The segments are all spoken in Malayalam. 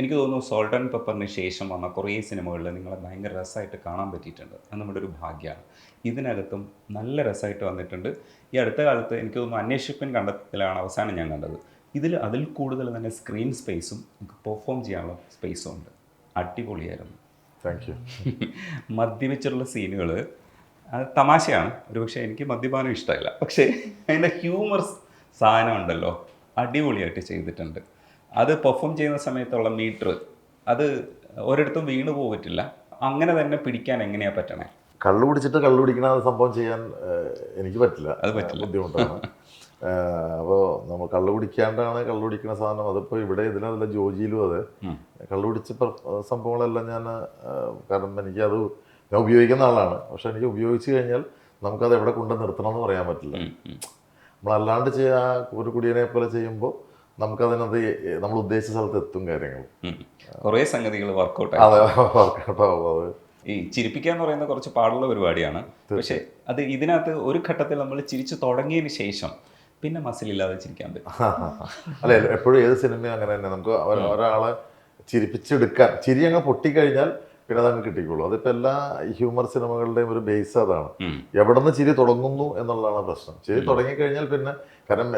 എനിക്ക് തോന്നുന്നു സോൾട്ട് ആൻഡ് പെപ്പറിന് ശേഷം വന്ന കുറേ സിനിമകളിൽ നിങ്ങളെ ഭയങ്കര രസമായിട്ട് കാണാൻ പറ്റിയിട്ടുണ്ട്. അത് നമ്മുടെ ഒരു ഭാഗ്യമാണ്. ഇതിനകത്തും നല്ല രസമായിട്ട് വന്നിട്ടുണ്ട്. ഈ അടുത്ത കാലത്ത് എനിക്ക് തോന്നുന്നു അന്വേഷിപ്പൻ കണ്ടത്തിലാണ് അവസാനം ഞാൻ കണ്ടത്. ഇതിൽ അതിൽ കൂടുതൽ തന്നെ സ്ക്രീൻ സ്പേസും നമുക്ക് പെർഫോം ചെയ്യാനുള്ള സ്പേസും ഉണ്ട്. അടിപൊളിയായിരുന്നു. താങ്ക് യു മദ്യപിച്ചുള്ള സീനുകൾ തമാശയാണ്. ഒരുപക്ഷെ എനിക്ക് മദ്യപാനം ഇഷ്ടമല്ല. പക്ഷേ അതിന്റെ ഹ്യൂമർ സാധനം ഉണ്ടല്ലോ. അടിപൊളിയായിട്ട് ചെയ്തിട്ടുണ്ട്. അത് പെർഫോം ചെയ്യുന്ന സമയത്തുള്ള മീറ്റർ അത് ഒരിടത്തും വീണു പോകത്തില്ല അങ്ങനെ തന്നെ പിടിക്കാൻ എങ്ങനെയാ പറ്റണേ? കള്ളു കുടിച്ചിട്ട് കള്ളു കുടിക്കണ സംഭവം ചെയ്യാൻ എനിക്ക് പറ്റില്ല. അത് പറ്റില്ല. ബുദ്ധിമുട്ടാണ്. അപ്പോൾ നമ്മൾ കള്ളു കുടിക്കാണ്ടാണ് കള്ളു കുടിക്കുന്ന സാധനം. അതിപ്പോൾ ഇവിടെ ഇതിനല്ല ജോജിയിലും അത്. കള്ളു കുടിച്ച സംഭവങ്ങളെല്ലാം ഞാൻ കാരണം എനിക്കത് ഞാൻ ഉപയോഗിക്കുന്ന ആളാണ്. പക്ഷെ എനിക്ക് ഉപയോഗിച്ച് കഴിഞ്ഞാൽ നമുക്കത് എവിടെ കൊണ്ട് നിർത്തണം എന്ന് പറയാൻ പറ്റില്ല. നമ്മളല്ലാണ്ട് ചെയ്യാ ഒരു കുടിയനെ പോലെ ചെയ്യുമ്പോൾ നമുക്കതിനകത്ത് നമ്മൾ ഉദ്ദേശിച്ച സ്ഥലത്ത് എത്തും കാര്യങ്ങൾ. കുറേ സംഗതികൾ വർക്കൗട്ട് അതെ വർക്കൗട്ട് ആവും അത്. ഈ ചിരിപ്പിക്കുക എന്ന് പറയുന്ന കുറച്ച് പാടുള്ള പരിപാടിയാണ്. പക്ഷെ അത് ഇതിനകത്ത് ഒരു ഘട്ടത്തിൽ നമ്മൾ ചിരിച്ചു തുടങ്ങിയതിന് ശേഷം പിന്നെ മസിലില്ലാതെ ചിരിക്കാൻ പറ്റും. അല്ല എപ്പോഴും ഏത് സിനിമയും അങ്ങനെ തന്നെ. നമുക്ക് ഒര- ഒരാളെ ചിരിപ്പിച്ചെടുക്കാൻ ചിരി അങ്ങ് പൊട്ടിക്കഴിഞ്ഞാൽ പിന്നെ അതങ്ങ് കിട്ടിക്കോളൂ. അതിപ്പോൾ എല്ലാ ഹ്യൂമർ സിനിമകളുടെയും ഒരു ബേസ് അതാണ്. എവിടെ നിന്ന് ചിരി തുടങ്ങുന്നു എന്നുള്ളതാണ് പ്രശ്നം. ചിരി തുടങ്ങിക്കഴിഞ്ഞാൽ പിന്നെ കാരണം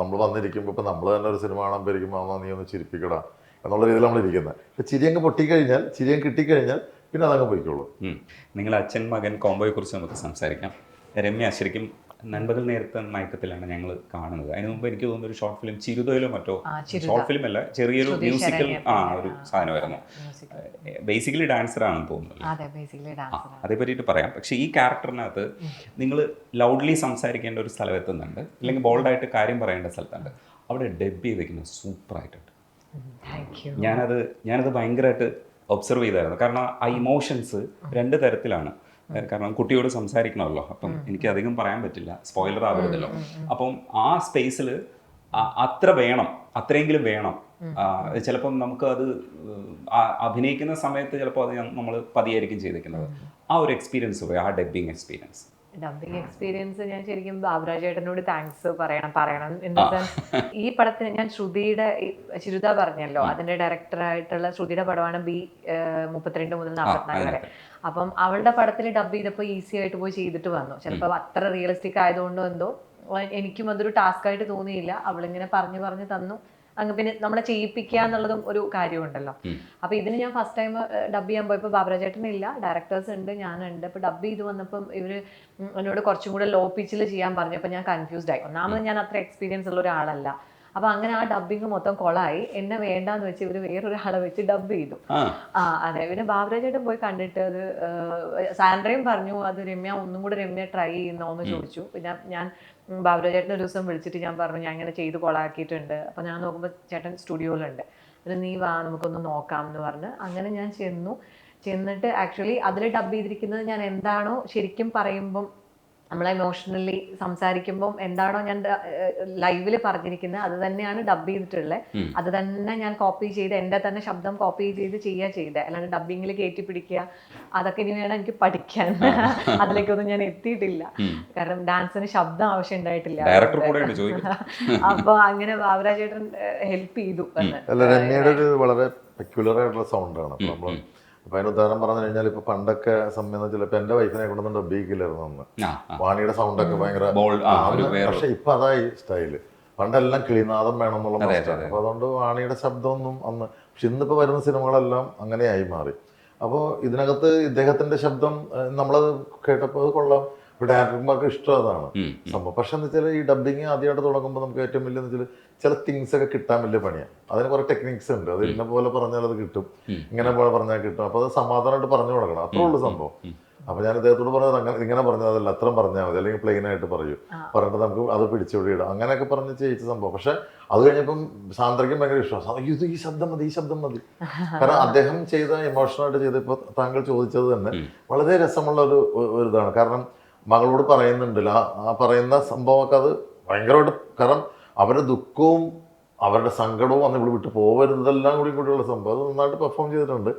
നമ്മൾ വന്നിരിക്കുമ്പോൾ ഇപ്പം നമ്മൾ തന്നെ ഒരു സിനിമ കാണാൻ പോയിരിക്കുമ്പോൾ നീ ഒന്ന് ചിരിപ്പിക്കടാ എന്നുള്ള രീതിയിൽ നമ്മൾ ഇരിക്കുന്നത് ചിരി അങ്ങ് പൊട്ടിക്കഴിഞ്ഞാൽ ചിരി അങ്ങ് കിട്ടിക്കഴിഞ്ഞാൽ പിന്നെ അതങ്ങ് പോയിക്കോളൂ. നിങ്ങൾ അച്ഛൻ മകൻ കോംബോയെ കുറിച്ച് നമുക്ക് സംസാരിക്കാം. രമ്യ ശരിക്കും നൻപകൽ നേരത്തെ മയക്കത്തിലാണ് ഞങ്ങൾ കാണുന്നത്. അതിന് മുമ്പ് എനിക്ക് തോന്നുന്നു ഒരു ഷോർട്ട് ഫിലിം ചിരുതയിലോ മറ്റോ? ഷോർട്ട് ഫിലിം അല്ല ചെറിയൊരു മ്യൂസിക്കൽ ആ ഒരു സാധനമായിരുന്നു. ബേസിക്കലി ഡാൻസർ ആണെന്ന് തോന്നുന്നു. അതെ ബേസിക്കലി ഡാൻസർ അതേ പറ്റിയിട്ട് പറയാം. പക്ഷെ ഈ ക്യാരക്ടറിനകത്ത് നിങ്ങൾ ലൗഡ്ലി സംസാരിക്കേണ്ട ഒരു സ്ഥലം എത്തുന്നുണ്ട് അല്ലെങ്കിൽ ബോൾഡായിട്ട് കാര്യം പറയേണ്ട സ്ഥലത്തുണ്ട്. അവിടെ ഡബ് ചെയ്തേക്കുന്നത് സൂപ്പറായിട്ടുണ്ട്. ഞാനത് ഞാനത് ഭയങ്കരമായിട്ട് ഒബ്സർവ് ചെയ്തായിരുന്നു. കാരണം ആ ഇമോഷൻസ് രണ്ട് തരത്തിലാണ്. കാരണം കുട്ടിയോട് സംസാരിക്കണമല്ലോ. അപ്പം എനിക്ക് അധികം പറയാൻ പറ്റില്ല. സ്പോയിലർ ആവരുതല്ലോ. അപ്പം ആ സ്പേസിൽ അത്ര വേണം. അത്രയെങ്കിലും വേണം. ചിലപ്പം നമുക്ക് അത് അഭിനയിക്കുന്ന സമയത്ത് ചിലപ്പോൾ അത് നമ്മൾ പതിയായിരിക്കും ചെയ്തിരിക്കുന്നത് ആ ഒരു എക്സ്പീരിയൻസ് പോയി. ആ ഡെബിങ് എക്സ്പീരിയൻസ് ഡബിങ് എക്സ്പീരിയൻസ് ഞാൻ ശരിക്കും ബാബുരാജ് ചേട്ടനോട് താങ്ക്സ് പറയണം പറയണം. ഇൻ ദ സെൻസ് ഈ പടത്തിന് ഞാൻ ശ്രുതിയുടെ ശിരുത പറഞ്ഞല്ലോ അതിന്റെ ഡയറക്ടറായിട്ടുള്ള ശ്രുതിയുടെ പടമാണ് ബി മുപ്പത്തിരണ്ട് മുതൽ നാൽപ്പത്തിനാല് വരെ. അപ്പം അവളുടെ പടത്തിൽ ഡബ് ചെയ്തപ്പോൾ ഈസി ആയിട്ട് പോയി ചെയ്തിട്ട് വന്നു. ചിലപ്പോൾ അത്ര റിയലിസ്റ്റിക് ആയതുകൊണ്ടോ എന്തോ എനിക്കും അതൊരു ടാസ്ക് ആയിട്ട് തോന്നിയില്ല. അവളിങ്ങനെ പറഞ്ഞു പറഞ്ഞു തന്നു. അങ്ങ് പിന്നെ നമ്മളെ ചെയ്യിപ്പിക്കുക എന്നുള്ളതും ഒരു കാര്യമുണ്ടല്ലോ. അപ്പൊ ഇതിന് ഞാൻ ഫസ്റ്റ് ടൈം ഡബ് ചെയ്യാൻ പോയപ്പോൾ ബാബരാജേട്ടൻ ഇല്ല. ഡയറക്ടേഴ്സ് ഉണ്ട് ഞാനുണ്ട്. അപ്പൊ ഡബ് ചെയ്ത് വന്നപ്പം ഇവർ എന്നോട് കുറച്ചും കൂടെ ലോ പിച്ചിൽ ചെയ്യാൻ പറഞ്ഞു അപ്പൊ ഞാൻ കൺഫ്യൂസ്ഡ് ആയി. ഒന്നാമത് ഞാൻ അത്ര എക്സ്പീരിയൻസ് ഉള്ള ഒരാളല്ല. അപ്പൊ അങ്ങനെ ആ ഡബിങ് മൊത്തം കൊളായി. എന്നെ വേണ്ടാന്ന് വെച്ച് ഇവർ വേറൊരാളെ വെച്ച് ഡബ് ചെയ്തു. ആ. അതെ. പിന്നെ ബാബുരാജേട്ടൻ പോയി കണ്ടിട്ട് അത് സാൻഡ്രയും പറഞ്ഞു അത് രമ്യ ഒന്നും കൂടെ രമ്യ ട്രൈ ചെയ്യുന്നോന്ന് ചോദിച്ചു. പിന്നെ ഞാൻ ഉം, ചേട്ടൻ ഒരു ദിവസം വിളിച്ചിട്ട് ഞാൻ പറഞ്ഞു ഞാൻ ഇങ്ങനെ ചെയ്ത് കൊളാക്കിയിട്ടുണ്ട്. അപ്പം ഞാൻ നോക്കുമ്പോൾ ചേട്ടൻ സ്റ്റുഡിയോയിലുണ്ട്. അപ്പം നീ വാ നമുക്കൊന്ന് നോക്കാം എന്ന് പറഞ്ഞ് അങ്ങനെ ഞാൻ ചെന്നു. ചെന്നിട്ട് ആക്ച്വലി അതിൽ ഡബ് ചെയ്തിരിക്കുന്നത് ഞാൻ എന്താണോ ശരിക്കും പറയുമ്പം നമ്മൾ എമോഷണലി സംസാരിക്കുമ്പോൾ എന്താണോ ഞാൻ ലൈവിൽ പറഞ്ഞിരിക്കുന്നത് അത് തന്നെയാണ് ഡബ് ചെയ്തിട്ടുള്ളത് അത് തന്നെ ഞാൻ കോപ്പി ചെയ്ത് എന്റെ തന്നെ ശബ്ദം കോപ്പി ചെയ്ത് ചെയ്യുക ചെയ്തത് അല്ലാണ്ട് ഡബിങ്ങിൽ കയറ്റി പിടിക്കുക അതൊക്കെ ഇനി വേണം എനിക്ക് പഠിക്കാൻ. അതിലേക്കൊന്നും ഞാൻ എത്തിയിട്ടില്ല. കാരണം ഡാൻസിന് ശബ്ദം ആവശ്യം ഉണ്ടായിട്ടില്ല. ഡയറക്ടർ കൂടെ ഉണ്ട് ചോദിക്കുന്നത് അപ്പൊ അങ്ങനെ ബാബുരാജേട്ടൻ ഹെൽപ്പ് ചെയ്തു. വളരെ പെക്യുലർ ആയിട്ടുള്ള സൗണ്ടാണ് നമ്മൾ അപ്പോൾ അതിന് ഉദാഹരണം പറഞ്ഞു കഴിഞ്ഞാൽ ഇപ്പൊ പണ്ടൊക്കെ സമയം ചിലപ്പോൾ എന്റെ വൈഫിനെ കൊണ്ടൊന്നും ഡബ്ബിക്കില്ലായിരുന്നു അന്ന് വാണിയുടെ സൗണ്ട് ഒക്കെ ഭയങ്കര പക്ഷെ ഇപ്പൊ അതായി സ്റ്റൈൽ പണ്ടെല്ലാം കിളിനാദം വേണം എന്നുള്ള അപ്പൊ അതുകൊണ്ട് വാണിയുടെ ശബ്ദമൊന്നും അന്ന് പക്ഷെ ഇന്നിപ്പോ വരുന്ന സിനിമകളെല്ലാം അങ്ങനെയായി മാറി. അപ്പോൾ ഇതിനകത്ത് ഇദ്ദേഹത്തിന്റെ ശബ്ദം നമ്മളത് കേട്ടപ്പോൾ അത് കൊള്ളാം. ഇപ്പൊ ഡയറക്ടർമാർക്ക് ഇഷ്ടം അതാണ്. സംഭവം. പക്ഷെ എന്ന് വെച്ചാൽ ഈ ഡബിങ് ആദ്യമായിട്ട് തുടങ്ങുമ്പോൾ നമുക്ക് ഏറ്റവും വലിയ വെച്ചാൽ ചില തിങ്സ് ഒക്കെ കിട്ടാൻ വലിയ പണിയാണ് അതിന് കുറെ ടെക്നിക്സ് ഉണ്ട്. അത് ഇന്ന പോലെ പറഞ്ഞാൽ അത് കിട്ടും. ഇങ്ങനെ പോലെ പറഞ്ഞാൽ കിട്ടും. അപ്പോൾ അത് സമാധാനമായിട്ട് പറഞ്ഞു കൊടുക്കണം. അത്രേ ഉള്ളൂ സംഭവം. അപ്പൊ ഞാൻ ഇദ്ദേഹത്തോട് പറഞ്ഞത് അങ്ങനെ ഇങ്ങനെ പറഞ്ഞതല്ല അത്രയും പറഞ്ഞാൽ മതി. അല്ലെങ്കിൽ പ്ലെയിൻ ആയിട്ട് പറയൂ. പറഞ്ഞിട്ട് നമുക്ക് അത് പിടിച്ചുപിടി ഇടാം. അങ്ങനെയൊക്കെ പറഞ്ഞ് ചെയ്യിച്ച സംഭവം. പക്ഷെ അത് കഴിഞ്ഞപ്പം സാന്ദ്രയ്ക്കും ഭയങ്കര ഇഷ്ടമാണ്. ഇത് ഈ ശബ്ദം മതി ഈ ശബ്ദം മതി. കാരണം അദ്ദേഹം ചെയ്ത ഇമോഷണലായിട്ട് ചെയ്ത ഇപ്പോൾ താങ്കൾ ചോദിച്ചത് തന്നെ വളരെ രസമുള്ള ഒരു ഒരു ഇതാണ്. കാരണം മകളോട് പറയുന്നുണ്ടല്ലോ ആ ആ പറയുന്ന സംഭവമൊക്കെ അത് ഭയങ്കരമായിട്ട് കാരണം അവരുടെ ദുഃഖവും അവരുടെ സങ്കടവും അന്ന് ഇവിടെ വിട്ട് പോകരുതെല്ലാം കൂടി കൂടിയുള്ള സംഭവം. അത് നന്നായിട്ട് പെർഫോം ചെയ്തിട്ടുണ്ട്.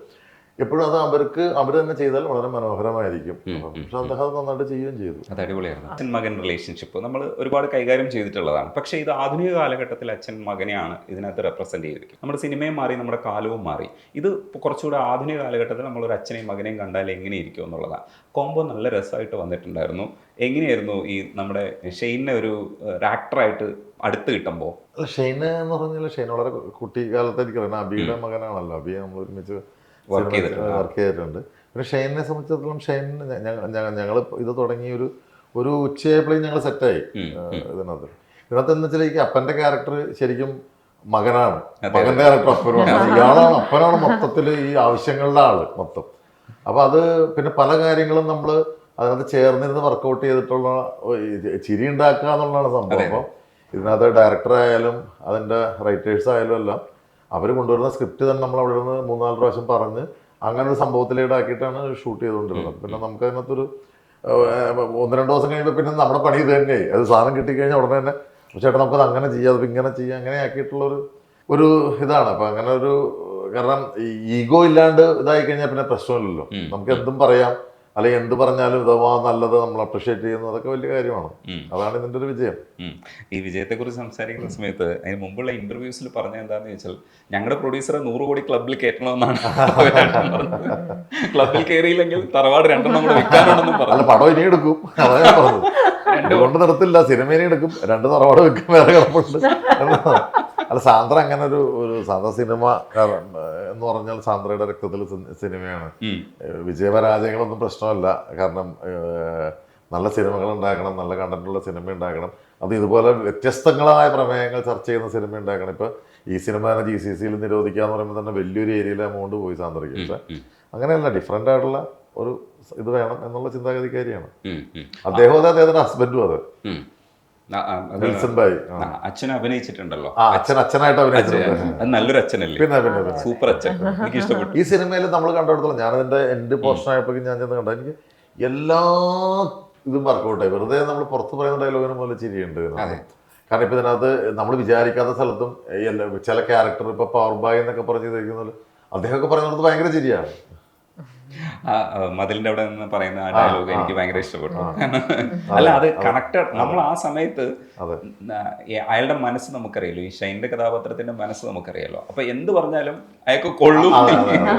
എപ്പോഴും അത് അവർക്ക് അവർ തന്നെ ചെയ്താൽ വളരെ മനോഹരമായിരിക്കും. പക്ഷെ അദ്ദേഹം നന്നായിട്ട് ചെയ്യുകയും ചെയ്തു. അത് അടിപൊളിയായിരുന്നു. അച്ഛൻ മകൻ റിലേഷൻഷിപ്പ് നമ്മൾ ഒരുപാട് കൈകാര്യം ചെയ്തിട്ടുള്ളതാണ്. പക്ഷേ ഇത് ആധുനിക കാലഘട്ടത്തിൽ അച്ഛൻ മകനെയാണ് ഇതിനകത്ത് റെപ്രസെന്റ് ചെയ്തിരിക്കുന്നത്. നമ്മുടെ സിനിമയും മാറി നമ്മുടെ കാലവും മാറി. ഇത് കുറച്ചുകൂടി കുറച്ചുകൂടെ ആധുനിക കാലഘട്ടത്തിൽ നമ്മൾ ഒരു അച്ഛനെയും മകനെയും കണ്ടാൽ എങ്ങനെയിരിക്കും എന്നുള്ളതാണ്. കോംബോ നല്ല രസമായിട്ട് വന്നിട്ടുണ്ടായിരുന്നു. എങ്ങനെയായിരുന്നു ഈ നമ്മുടെ ഷെയ്നെ ഒരു ആക്ടറായിട്ട് അടുത്ത് കിട്ടുമ്പോൾ? ഷെയ്ന എന്ന് പറഞ്ഞാൽ ഷെയ്ൻ വളരെ കുട്ടിക്കാലത്ത് എനിക്കറിയാം. അബിയുടെ മകനാണല്ലോ. അബിയെ നമ്മൾ ഒരുമിച്ച് Work ചെയ്തിട്ടുണ്ട്. വർക്ക് ചെയ്തിട്ടുണ്ട്. പിന്നെ ഷെയ്നെ സംബന്ധിച്ചിടത്തോളം ഷെയ്ൻ ഞങ്ങൾ ഇത് തുടങ്ങി ഒരു ഒരു ഉച്ചയായപ്പോഴേ ഞങ്ങൾ സെറ്റായി ഇതിനകത്ത്. ഇതിനകത്ത് എന്ന് വെച്ചാൽ ഈ അപ്പന്റെ ക്യാരക്ടർ ശരിക്കും മകനാണ്. മകന്റെ ക്യാരക്ടർ അപ്പനാണ് ഇയാളാണ് അപ്പനാണ് മൊത്തത്തിൽ ഈ ആവശ്യങ്ങളുടെ ആൾ മൊത്തം. അപ്പൊ അത് പിന്നെ പല കാര്യങ്ങളും നമ്മൾ അതിനകത്ത് ചേർന്നിരുന്ന് വർക്കൗട്ട് ചെയ്തിട്ടുള്ള ചിരി ഉണ്ടാക്കുക എന്നുള്ളതാണ് സംഭവം. ഇതിനകത്ത് ഡയറക്ടർ ആയാലും അതിന്റെ റൈറ്റേഴ്സ് ആയാലും എല്ലാം അവർ കൊണ്ടുവരുന്ന സ്ക്രിപ്റ്റ് തന്നെ നമ്മൾ അവിടെ നിന്ന് മൂന്നാൽ പ്രാവശ്യം പറഞ്ഞ് അങ്ങനെ ഒരു സംഭവത്തിലേടാക്കിയിട്ടാണ് ഷൂട്ട് ചെയ്തുകൊണ്ടിരുന്നത്. പിന്നെ നമുക്ക് അതിനകത്തൊരു ഒന്ന് രണ്ട് ദിവസം കഴിയുമ്പോൾ പിന്നെ നമ്മുടെ പണി ഇത് തന്നെയായി. അത് സാധനം കിട്ടിക്കഴിഞ്ഞാൽ ഉടനെ തന്നെ ചേട്ടാ നമുക്കത് അങ്ങനെ ചെയ്യാം അത് ഇങ്ങനെ ചെയ്യാം അങ്ങനെ ആക്കിയിട്ടുള്ളൊരു ഒരു ഇതാണ്. അപ്പം അങ്ങനെ ഒരു കാരണം ഈഗോ ഇല്ലാണ്ട് ഇതായി കഴിഞ്ഞാൽ പിന്നെ പ്രശ്നമില്ലല്ലോ. നമുക്ക് എന്തും പറയാം. അല്ലെങ്കിൽ എന്ത് പറഞ്ഞാലും ഇതവാ നല്ലത് നമ്മൾ അപ്രിഷ്യേറ്റ് ചെയ്യുന്നു അതൊക്കെ വലിയ കാര്യമാണ്. അതാണ് ഇതിന്റെ ഒരു വിജയം. ഈ വിജയത്തെക്കുറിച്ച് സംസാരിക്കുന്ന സമയത്ത് അതിന് മുമ്പുള്ള ഇന്റർവ്യൂസിൽ പറഞ്ഞ എന്താന്ന് ചോദിച്ചാൽ ഞങ്ങളുടെ പ്രൊഡ്യൂസറെ നൂറ് കോടി ക്ലബിൽ കയറ്റണമെന്നാണ് ക്ലബിൽ കയറിയില്ലെങ്കിൽ തറവാട് രണ്ടെണ്ണം കൂടെ വെക്കാനുണ്ടെന്നും അല്ല പറഞ്ഞു പടം ഇനി എടുക്കും. അതാ ഞാൻ പറഞ്ഞത്. അതുകൊണ്ട് നിർത്തില്ല സിനിമ ഇനി എടുക്കും. രണ്ട് തറവാട് വെക്കും വേറെ കിടപ്പുണ്ട്. അല്ല സാന്ദ്ര അങ്ങനെ ഒരു ഒരു സാന്ദ്ര സിനിമ എന്ന് പറഞ്ഞാൽ സാന്ദ്രയുടെ രക്തത്തിൽ സിനിമയാണ്. വിജയപരാജയങ്ങളൊന്നും പ്രശ്നമല്ല. കാരണം നല്ല സിനിമകൾ ഉണ്ടാക്കണം നല്ല കണ്ടന്റുള്ള സിനിമ ഉണ്ടാക്കണം അത് ഇതുപോലെ വ്യത്യസ്തങ്ങളായ പ്രമേയങ്ങൾ ചർച്ച ചെയ്യുന്ന സിനിമ ഉണ്ടാക്കണം ഇപ്പൊ ഈ സിനിമ തന്നെ ജി സി സിയിൽ നിരോധിക്കുക എന്ന് പറയുമ്പോൾ തന്നെ വലിയൊരു ഏരിയയിൽ എമൗണ്ട് പോയി സാന്ദ്രയ്ക്ക്. പക്ഷെ. അങ്ങനെയല്ല ഡിഫറെന്റ് ആയിട്ടുള്ള ഒരു ഇത് വേണം എന്നുള്ള ചിന്താഗതിക്കാരിയാണ്. അദ്ദേഹവും അതെ അദ്ദേഹത്തിന്റെ ഹസ്ബൻഡും അത്. വിൽസൺ. ആ, അച്ഛൻ അഭിനയിച്ചിട്ടുണ്ടല്ലോ. അച്ഛൻ അച്ഛനായിട്ട് അഭിനയിച്ചിട്ടുണ്ട്. നല്ലൊരു അച്ഛനല്ലേ? പിന്നെ പിന്നെ പിന്നെ. സൂപ്പർ അച്ഛൻ. എനിക്ക് ഇഷ്ടപ്പെട്ടു. ഈ സിനിമയിൽ നമ്മൾ കണ്ടെടുത്തോളാം ഞാൻ അതിന്റെ എൻഡ് പോർഷൻ ആയപ്പോഴേക്കും ഞാൻ ചെന്ന് കണ്ട. എനിക്ക് എല്ലാ ഇതും വർക്കൗട്ടായി. വെറുതെ നമ്മൾ പുറത്ത് പറയുന്ന ഡയലോഗിന് പോലെ ചിരിയുണ്ട്. കാരണം ഇപ്പൊ ഇതിനകത്ത് നമ്മൾ വിചാരിക്കാത്ത സ്ഥലത്തും ചില ക്യാരക്ടർ ഇപ്പൊ പവർ ബായ് എന്നൊക്കെ പറഞ്ഞ് ചെയ്തിരിക്കുന്നത് അദ്ദേഹമൊക്കെ പറയുന്നത് ഭയങ്കര ചിരിയാണ്. ആ മതിലിന്റെ അവിടെ നിന്ന് പറയുന്ന ആ ഡയലോഗ് എനിക്ക് ഭയങ്കര ഇഷ്ടപ്പെട്ടു. അല്ല അത് കണക്റ്റഡ് നമ്മൾ ആ സമയത്ത് അയാളുടെ മനസ്സ് നമുക്കറിയല്ലോ. ഈ ഷൈന്റെ കഥാപാത്രത്തിന്റെ മനസ്സ് നമുക്കറിയാലോ അപ്പൊ എന്ത് പറഞ്ഞാലും അയാൾക്ക് കൊള്ളും.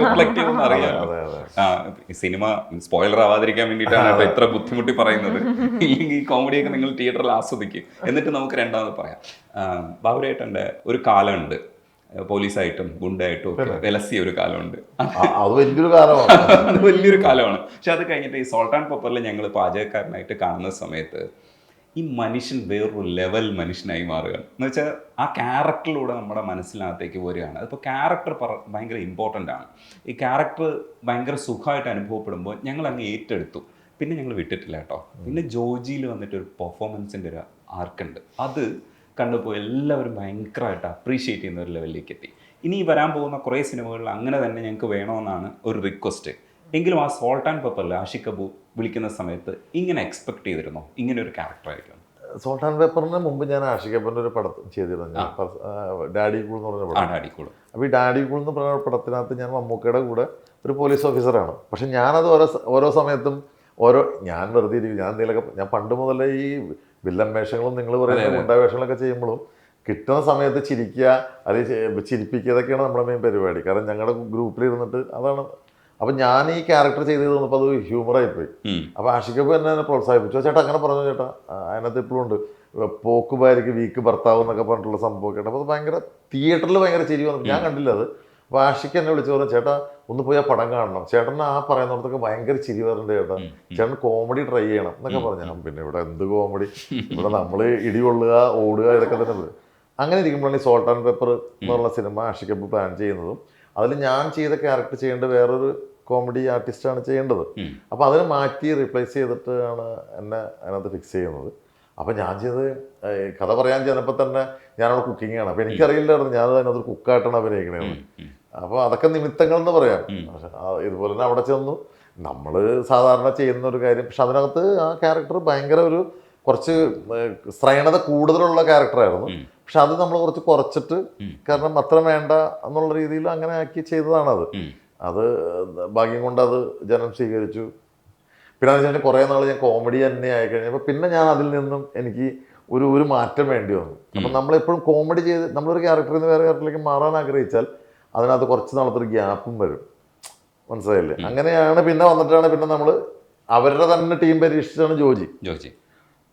റിഫ്ലക്ട് ചെയ്യുമെന്ന് അറിയാലോ. സിനിമ സ്പോയിലർ ആവാതിരിക്കാൻ വേണ്ടിയിട്ടാണ് ഇത്ര ബുദ്ധിമുട്ടി പറയുന്നത്. ഇല്ലെങ്കിൽ ഈ കോമഡിയൊക്കെ നിങ്ങൾ തിയേറ്ററിൽ ആസ്വദിക്കും. എന്നിട്ട് നമുക്ക് രണ്ടാമത് പറയാം. ബാബുരേട്ടന്റെ ബാബുരേട്ടന്റെ ഒരു കാലമുണ്ട്. പോലീസായിട്ടും ഗുണ്ടായിട്ടും ഒക്കെ വിലസിയ ഒരു കാലമുണ്ട്. അത് വലിയൊരു കാലമാണ്. അത് വലിയൊരു കാലമാണ്. പക്ഷെ അത് കഴിഞ്ഞിട്ട് ഈ സോൾട്ട് ആൻഡ് പെപ്പറിൽ ഞങ്ങൾ പാചകക്കാരനായിട്ട് കാണുന്ന സമയത്ത് ഈ മനുഷ്യൻ വേറൊരു ലെവൽ മനുഷ്യനായി മാറുകയാണ്. എന്ന് വെച്ചാൽ ആ ക്യാരക്ടറിലൂടെ നമ്മുടെ മനസ്സിനകത്തേക്ക് വരികയാണ്. അതിപ്പോൾ ക്യാരക്ടർ പറ ഭയങ്കര ഇമ്പോർട്ടന്റ് ആണ്. ഈ ക്യാരക്ടർ ഭയങ്കര സുഖമായിട്ട് അനുഭവപ്പെടുമ്പോൾ ഞങ്ങൾ അങ്ങ് ഏറ്റെടുത്തു. പിന്നെ ഞങ്ങൾ വിട്ടിട്ടില്ല കേട്ടോ. പിന്നെ ജോജിയിൽ വന്നിട്ട് ഒരു പെർഫോമൻസിന്റെ ഒരു ആർക്കുണ്ട് അത് കണ്ടപ്പോൾ എല്ലാവരും ഭയങ്കരമായിട്ട് അപ്രീഷിയേറ്റ് ചെയ്യുന്ന ഒരു ലെവലിലേക്ക് എത്തി. ഇനി വരാൻ പോകുന്ന കുറേ സിനിമകളിൽ അങ്ങനെ തന്നെ ഞങ്ങൾക്ക് വേണമെന്നാണ് ഒരു റിക്വസ്റ്റ് എങ്കിലും ആ സോൾട്ട് ആൻഡ് പെപ്പറിൽ ആഷിക് കപൂർ വിളിക്കുന്ന സമയത്ത് ഇങ്ങനെ എക്സ്പെക്ട് ചെയ്തിരുന്നോ? ഇങ്ങനെ ഒരു ക്യാരക്ടർ ആയിരിക്കും സോൾട്ട് ആൻഡ് പേപ്പറിന് മുമ്പ് ഞാൻ ആഷികപ്പന്റെ ഒരു പടം ചെയ്തിരുന്നു. ഞാൻ ഡാഡി കൂൾ എന്ന് പറഞ്ഞ പടം. ഡാഡി കൂൾ അപ്പോൾ ഈ ഡാഡി കൂൾ എന്ന് പറഞ്ഞ പടത്തിനകത്ത് ഞാൻ മമ്മൂക്കയുടെ കൂടെ ഒരു പോലീസ് ഓഫീസറാണ് പക്ഷെ ഞാനത് ഓരോ ഓരോ സമയത്തും ഓരോ ഞാൻ വെറുതെ ഇരിക്കും. ഞാൻ എന്തെങ്കിലുമൊക്കെ ഞാൻ പണ്ട് മുതലേ ഈ വില്ലൻ വേഷങ്ങളും നിങ്ങൾ പറയുന്ന ഗുണ്ട വേഷങ്ങളൊക്കെ ചെയ്യുമ്പോഴും കിട്ടുന്ന സമയത്ത് ചിരിക്കുക അല്ലെങ്കിൽ ചിരിപ്പിക്കുക ഇതൊക്കെയാണ് നമ്മുടെ മെയിൻ പരിപാടി. കാരണം ഞങ്ങളുടെ ഗ്രൂപ്പിലിരുന്നിട്ട് അതാണ്. അപ്പം ഞാൻ ഈ ക്യാരക്ടർ ചെയ്ത് തന്നപ്പോൾ അത് ഹ്യൂമറായി പോയി അപ്പോൾ ആഷിക്കപ്പ് എന്നെ എന്നെ പ്രോത്സാഹിപ്പിച്ചു. ചേട്ടാ അങ്ങനെ പറഞ്ഞു ചേട്ടാ? അതിനകത്ത് ഇപ്പോഴും ഉണ്ട്. പോക്ക് ഭാര്യയ്ക്ക് വീക്ക് ഭർത്താവ് എന്നൊക്കെ പറഞ്ഞിട്ടുള്ള സംഭവമൊക്കെ ഉണ്ട്. അപ്പോൾ അത് ഭയങ്കര തിയേറ്ററിൽ ഭയങ്കര ചിരി വന്നു. ഞാൻ കണ്ടില്ല അത്. ആഷിക്ക് എന്നെ വിളിച്ചു പറഞ്ഞു ചേട്ടാ ഒന്ന് പോയി ആ പടം കാണണം. ചേട്ടൻ ആ പറയുന്നിടത്തൊക്കെ ഭയങ്കര ചിരി വരണ്ടേ ചേട്ടാ. ചേട്ടൻ കോമഡി ട്രൈ ചെയ്യണം എന്നൊക്കെ പറഞ്ഞു. പിന്നെ ഇവിടെ എന്ത് കോമഡി ഇവിടെ നമ്മൾ ഇടി കൊള്ളുക ഓടുക ഇതൊക്കെ തന്നെ അങ്ങനെ ഇരിക്കുമ്പോഴാണ് ഈ സോൾട്ട് ആൻഡ് പേപ്പർ എന്നുള്ള സിനിമ ആഷിക്കപ്പ് പ്ലാൻ ചെയ്യുന്നതും. അതിൽ ഞാൻ ചെയ്ത ക്യാരക്ടർ ചെയ്യേണ്ട വേറൊരു കോമഡി ആർട്ടിസ്റ്റാണ് ചെയ്യേണ്ടത്. അപ്പോൾ അതിനെ മാറ്റി റീപ്ലേസ് ചെയ്തിട്ടാണ് എന്നെ അതിനകത്ത് ഫിക്സ് ചെയ്യുന്നത്. അപ്പോൾ ഞാൻ ചെയ്തത് കഥ പറയാൻ ചെന്നപ്പോൾ തന്നെ ഞാനവിടെ കുക്കിംഗ് ആണ്. അപ്പോൾ എനിക്കറിയില്ലായിരുന്നു ഞാൻ അതിനകത്ത് കുക്കായിട്ടാണ് അഭിനയിക്കണേന്ന്. അപ്പോൾ അതൊക്കെ നിമിത്തങ്ങൾ എന്ന് പറയാം. പക്ഷെ ഇതുപോലെ തന്നെ അവിടെ ചെന്നു. നമ്മൾ സാധാരണ ചെയ്യുന്ന ഒരു കാര്യം പക്ഷെ അതിനകത്ത് ആ ക്യാരക്ടർ ഭയങ്കര ഒരു കുറച്ച് ശ്രേണത കൂടുതലുള്ള ക്യാരക്ടറായിരുന്നു പക്ഷെ അത് നമ്മൾ കുറച്ച് കുറച്ചിട്ട് കാരണം അത്ര വേണ്ട എന്നുള്ള രീതിയിൽ അങ്ങനെ ആക്കി ചെയ്തതാണത്. അത് ഭാഗ്യം കൊണ്ട് അത് ജനം സ്വീകരിച്ചു. പിന്നെ വെച്ചാൽ കുറേ നാൾ ഞാൻ കോമഡി തന്നെ ആയി കഴിഞ്ഞപ്പോൾ പിന്നെ ഞാൻ അതിൽ നിന്നും എനിക്ക് ഒരു ഒരു മാറ്റം വേണ്ടി വന്നു. അപ്പം നമ്മളെപ്പോഴും കോമഡി ചെയ്ത് നമ്മളൊരു ക്യാരക്ടറിൽ നിന്ന് വേറെ ക്യാരക്ടറിലേക്ക് മാറാൻ ആഗ്രഹിച്ചാൽ അതിനകത്ത് കുറച്ച് നാളത്തെ ഒരു ഗ്യാപ്പും വരും. മനസ്സിലായില്ലേ? അങ്ങനെയാണ് പിന്നെ വന്നിട്ടാണ് പിന്നെ നമ്മൾ അവരുടെ തന്നെ ടീം പരീക്ഷിച്ചാണ് ജോജി. ജോജി.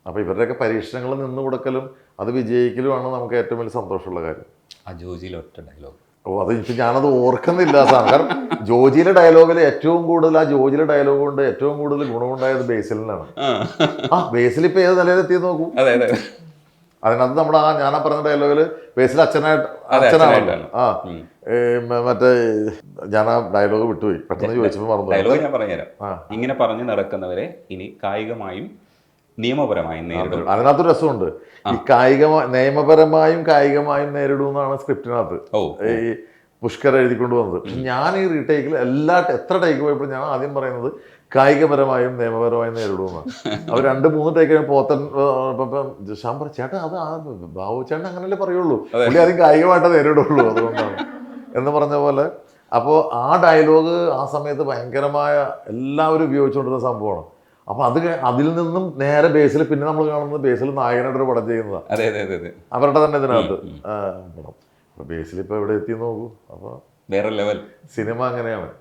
അപ്പോൾ ഇവരുടെയൊക്കെ പരീക്ഷണങ്ങൾ നിന്ന് കൊടുക്കലും അത് വിജയിക്കലുമാണ് നമുക്ക് ഏറ്റവും വലിയ സന്തോഷമുള്ള കാര്യം. ആ ജോജിയിൽ ഒറ്റ ഡയലോഗ് ഓ അത് എനിക്ക് ഞാനത് ഓർക്കുന്നില്ല സാർ. കാരണം ജോജിയിലെ ഡയലോഗിൽ ഏറ്റവും കൂടുതൽ ആ ജോജിയിലെ ഡയലോഗ് കൊണ്ട് ഏറ്റവും കൂടുതൽ ഗുണമുണ്ടായത് ബേസിലിനാണ്. ആ ബേസിൽ ഇപ്പം ഏത് നിലയിലെത്തിയെന്ന് നോക്കൂ. അതെ അതെ. അതിനകത്ത് നമ്മുടെ ആ ഞാനാ പറഞ്ഞ ഡയലോഗിൽ ബേസിൽ അച്ഛനായിട്ട് അച്ഛനാണല്ലോ. ആ. മറ്റേ ഞാൻ ആ ഡയലോഗ് വിട്ടുപോയി. പെട്ടെന്ന് ചോദിച്ചപ്പോൾ മറന്നു ഡയലോഗ് ഞാൻ പറഞ്ഞുതരാം. ഇങ്ങനെ പറഞ്ഞു നടക്കുന്നവരെ ഇനി കായികമായും നിയമപരമായും നേരിടും. അതിനകത്തൊരു രസമുണ്ട്. ഈ കായിക നിയമപരമായും കായികമായും നേരിടുമെന്നാണ് സ്ക്രിപ്റ്റിനകത്ത്. ഈ പുഷ്കർ എഴുതിക്കൊണ്ട് വന്നത്. പക്ഷെ ഞാൻ ഈ റീടേക്കിൽ എല്ലാ എത്ര ടേക്ക് പോയപ്പോഴും ഞാൻ ആദ്യം പറയുന്നത് കായികപരമായും നിയമപരമായും നേരിടുമെന്ന് അവർ രണ്ട് മൂന്ന് ടേക്ക് പോത്തൻ ഷാൻ പറ ചേട്ടാ അത് ആ ബാബു ചേട്ടൻ അങ്ങനല്ലേ പറയുള്ളൂ. പുള്ളി ആദ്യം കായികമായിട്ട് നേരിടുള്ളൂ. അതുകൊണ്ടാണ്. എന്ന് പറഞ്ഞ പോലെ അപ്പോൾ ആ ഡയലോഗ് ആ സമയത്ത് ഭയങ്കരമായ എല്ലാവരും ഉപയോഗിച്ചുകൊണ്ടിരുന്ന സംഭവമാണ്. അപ്പൊ അത് അതിൽ നിന്നും നേരെ ബേസിൽ പിന്നെ നമ്മൾ കാണുന്നത് ബേസിൽ നായകനായിട്ട് ഒരു പടം ചെയ്യുന്നതാണ് അവരുടെ തന്നെ ഇതിനകത്ത്. പടം. ബേസിൽ ഇപ്പൊ എവിടെ എത്തി നോക്കൂ. അപ്പൊ വേറെ ലെവൽ സിനിമ അങ്ങനെയാണ്.